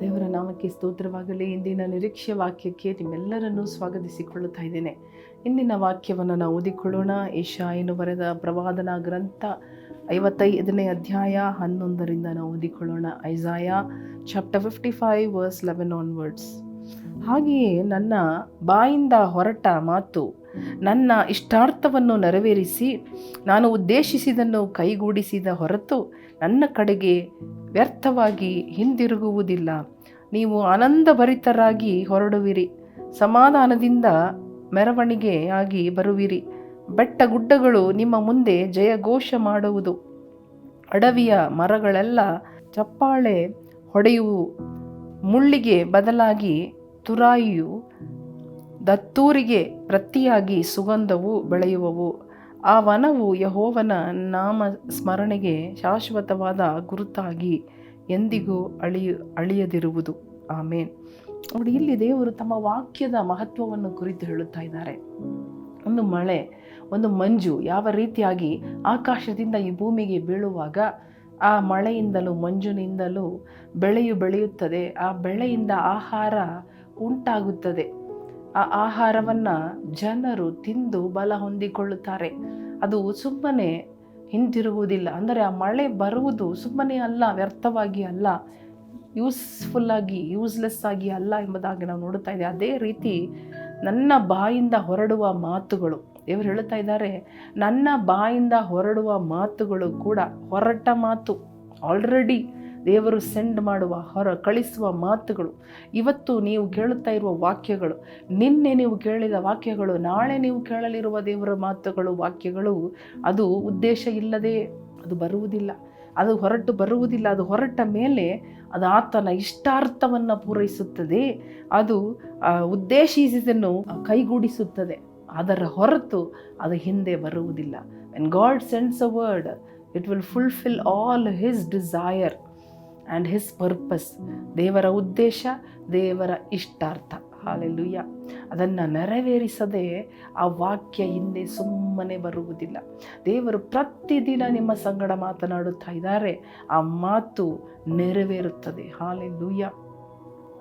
ದೇವರ ನಾಮಕ್ಕೆ ಸ್ತೋತ್ರವಾಗಲಿ. ಇಂದಿನ ನಿರೀಕ್ಷೆ ವಾಕ್ಯಕ್ಕೆ ನಿಮ್ಮೆಲ್ಲರನ್ನೂ ಸ್ವಾಗತಿಸಿಕೊಳ್ಳುತ್ತಾ ಇದ್ದೇನೆ. ಇಂದಿನ ವಾಕ್ಯವನ್ನು ನಾವು ಓದಿಕೊಳ್ಳೋಣ. ಏಷಾಯನು ಬರೆದ ಪ್ರವಾದನ ಗ್ರಂಥ ಐವತ್ತೈದನೇ ಅಧ್ಯಾಯ ಹನ್ನೊಂದರಿಂದ ನಾವು ಓದಿಕೊಳ್ಳೋಣ. Isaiah chapter fifty five verse eleven onwards ಹಾಗೆಯೇ ನನ್ನ ಬಾಯಿಂದ ಹೊರಟ ಮಾತು ನನ್ನ ಇಷ್ಟಾರ್ಥವನ್ನು ನೆರವೇರಿಸಿ, ನಾನು ಉದ್ದೇಶಿಸಿದನ್ನು ಕೈಗೂಡಿಸಿದ ಹೊರತು ನನ್ನ ಕಡೆಗೆ ವ್ಯರ್ಥವಾಗಿ ಹಿಂದಿರುಗುವುದಿಲ್ಲ. ನೀವು ಆನಂದಭರಿತರಾಗಿ ಹೊರಡುವಿರಿ. ಸಮಾಧಾನದಿಂದ ಮೆರವಣಿಗೆಯಾಗಿ ಬರುವಿರಿ. ಬೆಟ್ಟ ಗುಡ್ಡಗಳು ನಿಮ್ಮ ಮುಂದೆ ಜಯಘೋಷ ಮಾಡುವುದು. ಅಡವಿಯ ಮರಗಳೆಲ್ಲ ಚಪ್ಪಾಳೆ ಹೊಡೆಯುವು. ಮುಳ್ಳಿಗೆ ಬದಲಾಗಿ ತುರಾಯಿಯು ದತ್ತೂರಿಗೆ ಪ್ರತಿಯಾಗಿ ಸುಗಂಧವು ಬೆಳೆಯುವವು. ಆ ವನವು ಯಹೋವನ ನಾಮ ಸ್ಮರಣೆಗೆ ಶಾಶ್ವತವಾದ ಗುರುತಾಗಿ ಎಂದಿಗೂ ಅಳಿಯ ಅಳಿಯದಿರುವುದು. ಆಮೇನ್. ನೋಡಿ, ಇಲ್ಲಿ ದೇವರು ತಮ್ಮ ವಾಕ್ಯದ ಮಹತ್ವವನ್ನು ಕುರಿತು ಹೇಳುತ್ತಾ ಇದ್ದಾರೆ. ಒಂದು ಮಳೆ, ಒಂದು ಮಂಜು ಯಾವ ರೀತಿಯಾಗಿ ಆಕಾಶದಿಂದ ಈ ಭೂಮಿಗೆ ಬೀಳುವಾಗ ಆ ಮಳೆಯಿಂದಲೂ ಮಂಜುನಿಂದಲೂ ಬೆಳೆಯು ಬೆಳೆಯುತ್ತದೆ. ಆ ಬೆಳೆಯಿಂದ ಆಹಾರ ಉಂಟಾಗುತ್ತದೆ. ಆ ಆಹಾರವನ್ನು ಜನರು ತಿಂದು ಬಲ ಹೊಂದಿಕೊಳ್ಳುತ್ತಾರೆ. ಅದು ಸುಮ್ಮನೆ ಹಿಂದಿರುವುದಿಲ್ಲ ಅಂದರೆ ಆ ಮಳೆ ಬರುವುದು ಸುಮ್ಮನೆ ಅಲ್ಲ, ವ್ಯರ್ಥವಾಗಿ ಅಲ್ಲ ಯೂಸ್ಫುಲ್ಲಾಗಿ ಯೂಸ್ಲೆಸ್ ಆಗಿ ಅಲ್ಲ ಎಂಬುದಾಗಿ ನಾವು ನೋಡುತ್ತಾ ಇದ್ದೇವೆ. ಅದೇ ರೀತಿ ನನ್ನ ಬಾಯಿಂದ ಹೊರಡುವ ಮಾತುಗಳು ಇವರು ಹೇಳ್ತಾ ಇದ್ದಾರೆ, ನನ್ನ ಬಾಯಿಂದ ಹೊರಡುವ ಮಾತುಗಳು ಕೂಡ ಹೊರಟ ಮಾತು ಆಲ್ರೆಡಿ ದೇವರು ಸೆಂಡ್ ಮಾಡುವ ಹೊರ ಕಳಿಸುವ ಮಾತುಗಳು. ಇವತ್ತು ನೀವು ಕೇಳುತ್ತಾ ಇರುವ ವಾಕ್ಯಗಳು, ನಿನ್ನೆ ನೀವು ಕೇಳಿದ ವಾಕ್ಯಗಳು, ನಾಳೆ ನೀವು ಕೇಳಲಿರುವ ದೇವರ ಮಾತುಗಳು, ವಾಕ್ಯಗಳು, ಅದು ಉದ್ದೇಶ ಇಲ್ಲದೆ ಅದು ಬರುವುದಿಲ್ಲ. ಅದು ಹೊರಟು ಬರುವುದಿಲ್ಲ, ಅದು ಹೊರಟ ಮೇಲೆ ಅದು ಆತನ ಇಷ್ಟಾರ್ಥವನ್ನು ಪೂರೈಸುತ್ತದೆ. ಅದು ಉದ್ದೇಶಿಸಿದನ್ನು ಕೈಗೂಡಿಸುತ್ತದೆ. ಅದರ ಹೊರತು ಅದು ಹಿಂದೆ ಬರುವುದಿಲ್ಲ. When God sends a word it will fulfil all his desire and his purpose ದೇವರ ಉದ್ದೇಶ, ದೇವರ ಇಷ್ಟಾರ್ಥ. ಹಾಲೆಲ್ಲುಯ್ಯ ಅದನ್ನು ನೆರವೇರಿಸದೆ ಆ ವಾಕ್ಯ ಹಿಂದೆ ಸುಮ್ಮನೆ ಬರುವುದಿಲ್ಲ. ದೇವರು ಪ್ರತಿದಿನ ನಿಮ್ಮ ಸಂಗಡ ಮಾತನಾಡುತ್ತಾ ಇದ್ದಾರೆ. ಆ ಮಾತು ನೆರವೇರುತ್ತದೆ. ಹಾಲೆಲ್ಲುಯ್ಯ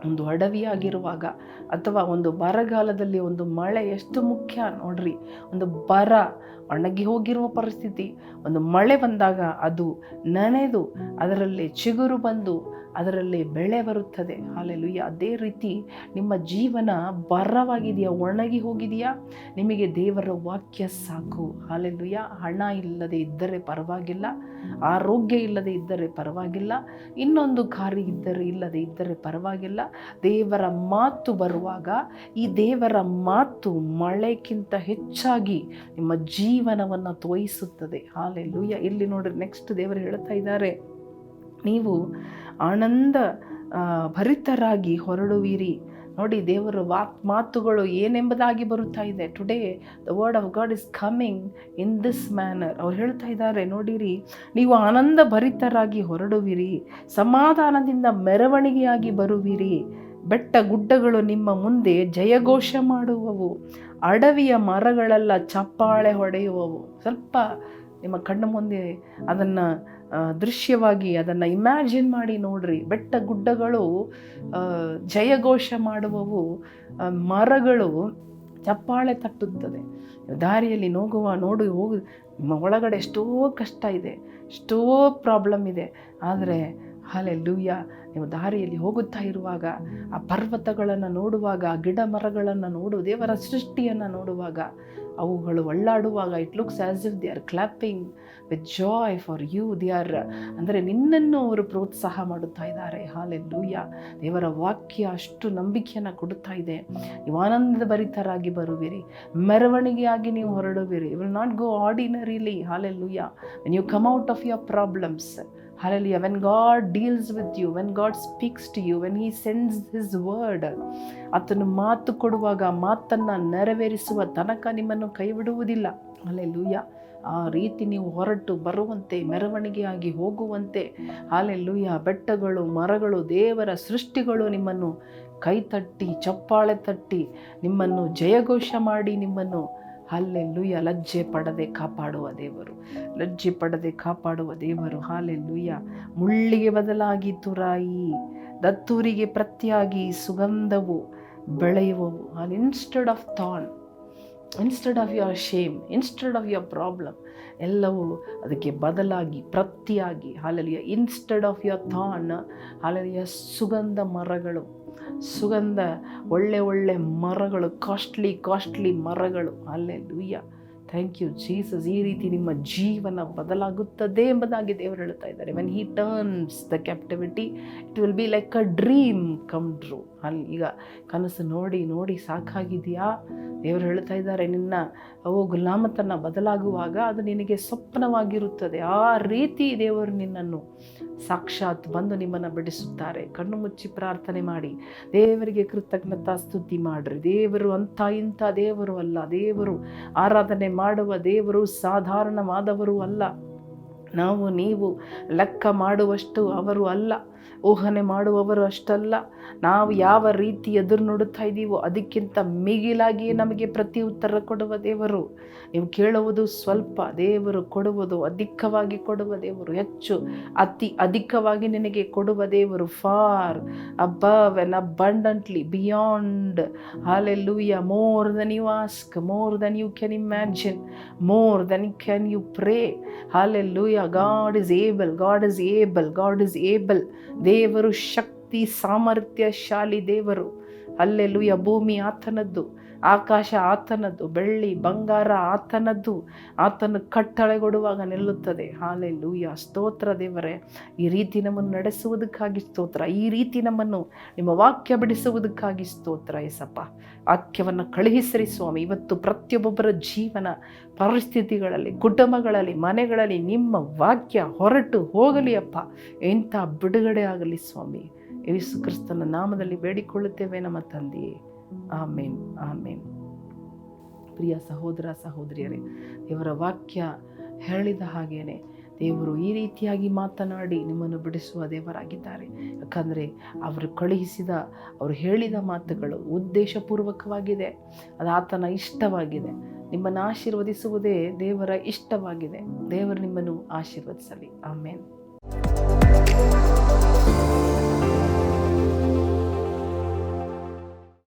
ಒಂದು ಅಡವಿಯಾಗಿರುವಾಗ ಅಥವಾ ಒಂದು ಬರಗಾಲದಲ್ಲಿ ಒಂದು ಮಳೆ ಎಷ್ಟು ಮುಖ್ಯ ನೋಡ್ರಿ. ಒಂದು ಬರ ಒಣಗಿ ಹೋಗಿರುವ ಪರಿಸ್ಥಿತಿ, ಒಂದು ಮಳೆ ಬಂದಾಗ ಅದು ನೆನೆದು ಅದರಲ್ಲಿ ಚಿಗುರು ಬಂದು ಅದರಲ್ಲಿ ಬೆಳೆ ಬರುತ್ತದೆ. ಹಾಲೆಲುಯ್ಯ. ಅದೇ ರೀತಿ ನಿಮ್ಮ ಜೀವನ ಬರವಾಗಿದೆಯಾ? ಒಣಗಿ ಹೋಗಿದೆಯಾ? ನಿಮಗೆ ದೇವರ ವಾಕ್ಯ ಸಾಕು. ಹಾಲೆಲುಯ್ಯ. ಹಣ ಇಲ್ಲದೆ ಇದ್ದರೆ ಪರವಾಗಿಲ್ಲ. ಆರೋಗ್ಯ ಇಲ್ಲದೆ ಇದ್ದರೆ ಪರವಾಗಿಲ್ಲ. ಇನ್ನೊಂದು ಕಾರ್ಯ ಇದ್ದರೆ ಇಲ್ಲದೆ ಇದ್ದರೆ ಪರವಾಗಿಲ್ಲ. ದೇವರ ಮಾತು ಬರುವಾಗ ಈ ದೇವರ ಮಾತು ಮಳೆಗಿಂತ ಹೆಚ್ಚಾಗಿ ನಿಮ್ಮ ಜೀವನವನ್ನು ತೋಯಿಸುತ್ತದೆ. ಹಾಲೆಲುಯ್ಯ ಇಲ್ಲಿ ನೋಡ್ರಿ ನೆಕ್ಸ್ಟ್ ದೇವರು ಹೇಳ್ತಾ ಇದ್ದಾರೆ, ನೀವು ಆನಂದ ಭರಿತರಾಗಿ ಹೊರಡುವಿರಿ. ನೋಡಿ ದೇವರ ವಾತ್ ಮಾತುಗಳು ಏನೆಂಬುದಾಗಿ ಬರುತ್ತಾ ಇದೆ. Today the word of God is coming in this manner ಅವ್ರು ಹೇಳ್ತಾ ಇದ್ದಾರೆ, ನೋಡಿರಿ, ನೀವು ಆನಂದ ಭರಿತರಾಗಿ ಹೊರಡುವಿರಿ, ಸಮಾಧಾನದಿಂದ ಮೆರವಣಿಗೆಯಾಗಿ ಬರುವಿರಿ. ಬೆಟ್ಟ ಗುಡ್ಡಗಳು ನಿಮ್ಮ ಮುಂದೆ ಜಯಘೋಷ ಮಾಡುವವು, ಅಡವಿಯ ಮರಗಳೆಲ್ಲ ಚಪ್ಪಾಳೆ ಹೊಡೆಯುವವು. ಸ್ವಲ್ಪ ನಿಮ್ಮ ಕಣ್ಣ ಮುಂದೆ ಅದನ್ನು ದೃಶ್ಯವಾಗಿ ಅದನ್ನು ಇಮ್ಯಾಜಿನ್ ಮಾಡಿ ನೋಡ್ರಿ. ಬೆಟ್ಟ ಗುಡ್ಡಗಳು ಜಯಘೋಷ ಮಾಡುವವು ಮರಗಳು ಚಪ್ಪಾಳೆ ತಟ್ಟುತ್ತದೆ. ದಾರಿಯಲ್ಲಿ ನೋಗುವ, ನೋಡು ಹೋಗು ಒಳಗಡೆ ಎಷ್ಟೋ ಕಷ್ಟ ಇದೆ, ಎಷ್ಟೋ ಪ್ರಾಬ್ಲಮ್ ಇದೆ. ಆದರೆ ಹಾಲೆ ಲೂಯ್ಯ ನೀವು ದಾರಿಯಲ್ಲಿ ಹೋಗುತ್ತಾ ಇರುವಾಗ, ಆ ಪರ್ವತಗಳನ್ನು ನೋಡುವಾಗ ಗಿಡ ಮರಗಳನ್ನು ನೋಡು, ದೇವರ ಸೃಷ್ಟಿಯನ್ನು ನೋಡುವಾಗ ಅವುಗಳು ಒಳ್ಳಾಡುವಾಗ it looks as if they are clapping with joy for you they are ಅಂದರೆ ನಿನ್ನನ್ನು ಅವರು ಪ್ರೋತ್ಸಾಹ ಮಾಡುತ್ತಾ ಇದ್ದಾರೆ. ಹಾಲೆ ಲೂಯ್ಯ ದೇವರ ವಾಕ್ಯ ಅಷ್ಟು ನಂಬಿಕೆಯನ್ನು ಕೊಡುತ್ತಾ ಇದೆ. ನೀವು ಆನಂದ ಭರಿತರಾಗಿ ಬರುವಿರಿ. ಮೆರವಣಿಗೆಯಾಗಿ ನೀವು ಹೊರಡುವಿರಿ. Will not go ordinarily hallelujah when you come out of your problems Hallelujah. When God deals with you, when God speaks to you, when He sends His word, ಆತನು ಮಾತು ಕೊಡುವಾಗ ಮಾತನ್ನು ನೆರವೇರಿಸುವ ತನಕ ನಿಮ್ಮನ್ನು ಕೈ ಬಿಡುವುದಿಲ್ಲ ಅಲ್ಲೆಲ್ಲೂಯ್ಯ ಆ ರೀತಿ ನೀವು ಹೊರಟು ಬರುವಂತೆ ಮೆರವಣಿಗೆಯಾಗಿ ಹೋಗುವಂತೆ ಹಾಲೆಲ್ಲೂಯ್ಯ ಬೆಟ್ಟಗಳು ಮರಗಳು ದೇವರ ಸೃಷ್ಟಿಗಳು ನಿಮ್ಮನ್ನು ಕೈ ತಟ್ಟಿ ಚಪ್ಪಾಳೆ ತಟ್ಟಿ ನಿಮ್ಮನ್ನು ಜಯಘೋಷ ಮಾಡಿ ನಿಮ್ಮನ್ನು ಹಾಲೆಲ್ಲೂಯ್ಯ. ಲಜ್ಜೆ ಪಡದೆ ಕಾಪಾಡುವ ದೇವರು, ಲಜ್ಜೆ ಪಡದೆ ಕಾಪಾಡುವ ದೇವರು, ಹಾಲೆಲ್ಲುಯ್ಯ. ಮುಳ್ಳಿಗೆ ಬದಲಾಗಿ ತುರಾಯಿ, ದತ್ತೂರಿಗೆ ಪ್ರತಿಯಾಗಿ ಸುಗಂಧವು ಬೆಳೆಯುವವು. All instead of thorn instead of your shame instead of your problem ಎಲ್ಲವೂ ಅದಕ್ಕೆ ಬದಲಾಗಿ, ಪ್ರತಿಯಾಗಿ hallelujah instead of your thorn hallelujah ಸುಗಂಧ ಮರಗಳು, ಸುಗಂಧ, ಒಳ್ಳೆ ಒಳ್ಳೆ ಮರಗಳು ಕಾಸ್ಟ್ಲಿ ಕಾಸ್ಟ್ಲಿ ಮರಗಳು ಅಲ್ಲೇ ಲೂಯ್ಯ ಥ್ಯಾಂಕ್ ಯು ಜೀಸಸ್ ಈ ರೀತಿ ನಿಮ್ಮ ಜೀವನ ಬದಲಾಗುತ್ತದೆ ಎಂಬುದಾಗಿ ದೇವರು ಹೇಳ್ತಾ ಇದ್ದಾರೆ. When he turns the captivity it will be like a dream come true ಅಲ್ಲಿ ಈಗ ಕನಸು ನೋಡಿ ನೋಡಿ ಸಾಕಾಗಿದೆಯಾ ದೇವರು ಹೇಳ್ತಾ ಇದ್ದಾರೆ, ನಿನ್ನ ಅವು ಗುಲಾಮತನ ಬದಲಾಗುವಾಗ ಅದು ನಿನಗೆ ಸ್ವಪ್ನವಾಗಿರುತ್ತದೆ. ಆ ರೀತಿ ದೇವರು ನಿನ್ನನ್ನು ಸಾಕ್ಷಾತ್ ಬಂದು ನಿಮ್ಮನ್ನು ಬಿಡಿಸುತ್ತಾರೆ. ಕಣ್ಣು ಮುಚ್ಚಿ ಪ್ರಾರ್ಥನೆ ಮಾಡಿ. ದೇವರಿಗೆ ಕೃತಜ್ಞತಾ ಸ್ತುತಿ ಮಾಡಿರಿ. ದೇವರು ಅಂಥ ಇಂಥ ದೇವರು ಅಲ್ಲ. ದೇವರು ಆರಾಧನೆ ಮಾಡುವ ದೇವರು ಸಾಧಾರಣವಾದವರು ಅಲ್ಲ. ನಾವು, ನೀವು ಲೆಕ್ಕ ಮಾಡುವಷ್ಟು ಅವರು ಅಲ್ಲ. ಊಹನೆ ಮಾಡುವವರು ಅಷ್ಟಲ್ಲ. ನಾವು ಯಾವ ರೀತಿ ಎದುರು ನೋಡುತ್ತಾ ಇದ್ದೀವೋ ಅದಕ್ಕಿಂತ ಮಿಗಿಲಾಗಿ ನಮಗೆ ಪ್ರತಿ ಉತ್ತರ ಕೊಡುವ ದೇವರು. ನೀವು ಕೇಳುವುದು ಸ್ವಲ್ಪ, ದೇವರು ಕೊಡುವುದು ಅಧಿಕವಾಗಿ ಕೊಡುವ ದೇವರು, ಹೆಚ್ಚು, ಅತಿ ಅಧಿಕವಾಗಿ ನಿನಗೆ ಕೊಡುವ ದೇವರು far above and abundantly beyond hallelujah more than you ask more than you can imagine more than you can you pray hallelujah God is able God is able God is able ದೇವರು ಶಕ್ತಿ ಸಾಮರ್ಥ್ಯಶಾಲಿ ದೇವರು. Alleluia ಭೂಮಿ ಆತನದ್ದು. ಆಕಾಶ ಆತನದ್ದು, ಬೆಳ್ಳಿ, ಬಂಗಾರ ಆತನದ್ದು, ಆತನ ಕಟ್ಟಳೆಗೊಡುವಾಗ ನಿಲ್ಲುತ್ತದೆ. Hallelujah ಸ್ತೋತ್ರ ದೇವರೇ, ಈ ರೀತಿ ನಮ್ಮನ್ನು ನಡೆಸುವುದಕ್ಕಾಗಿ ಸ್ತೋತ್ರ. ಈ ರೀತಿ ನಮ್ಮನ್ನು ನಿಮ್ಮ ವಾಕ್ಯ ಬಿಡಿಸುವುದಕ್ಕಾಗಿ ಸ್ತೋತ್ರ ಎಸಪ್ಪ ವಾಕ್ಯವನ್ನು ಕಳುಹಿಸ್ರಿ ಸ್ವಾಮಿ. ಇವತ್ತು ಪ್ರತಿಯೊಬ್ಬೊಬ್ಬರ ಜೀವನ, ಪರಿಸ್ಥಿತಿಗಳಲ್ಲಿ, ಕುಟುಂಬಗಳಲ್ಲಿ, ಮನೆಗಳಲ್ಲಿ ನಿಮ್ಮ ವಾಕ್ಯ ಹೊರಟು ಹೋಗಲಿ ಅಪ್ಪ. ಎಂಥ ಬಿಡುಗಡೆ ಆಗಲಿ ಸ್ವಾಮಿ. ಯೇಸು ಕ್ರಿಸ್ತನ ನಾಮದಲ್ಲಿ ಬೇಡಿಕೊಳ್ಳುತ್ತೇವೆ ನಮ್ಮ ತಂದೆಯೇ. ಆಮೇನ್ ಆಮೇನ್. ಪ್ರಿಯ ಸಹೋದರ, ಸಹೋದರಿಯರೇ, ದೇವರ ವಾಕ್ಯ ಹೇಳಿದ ಹಾಗೇನೆ, ದೇವರು ಈ ರೀತಿಯಾಗಿ ಮಾತನಾಡಿ ನಿಮ್ಮನ್ನು ಬಿಡಿಸುವ ದೇವರಾಗಿದ್ದಾರೆ. ಯಾಕಂದರೆ ಅವರು ಕಳುಹಿಸಿದ, ಅವರು ಹೇಳಿದ ಮಾತುಗಳು ಉದ್ದೇಶಪೂರ್ವಕವಾಗಿದೆ, ಅದು ಆತನ ಇಷ್ಟವಾಗಿದೆ. ನಿಮ್ಮನ್ನು ಆಶೀರ್ವದಿಸುವುದೇ ದೇವರ ಇಷ್ಟವಾಗಿದೆ. ದೇವರು ನಿಮ್ಮನ್ನು ಆಶೀರ್ವದಿಸಲಿ. ಆಮೇನ್.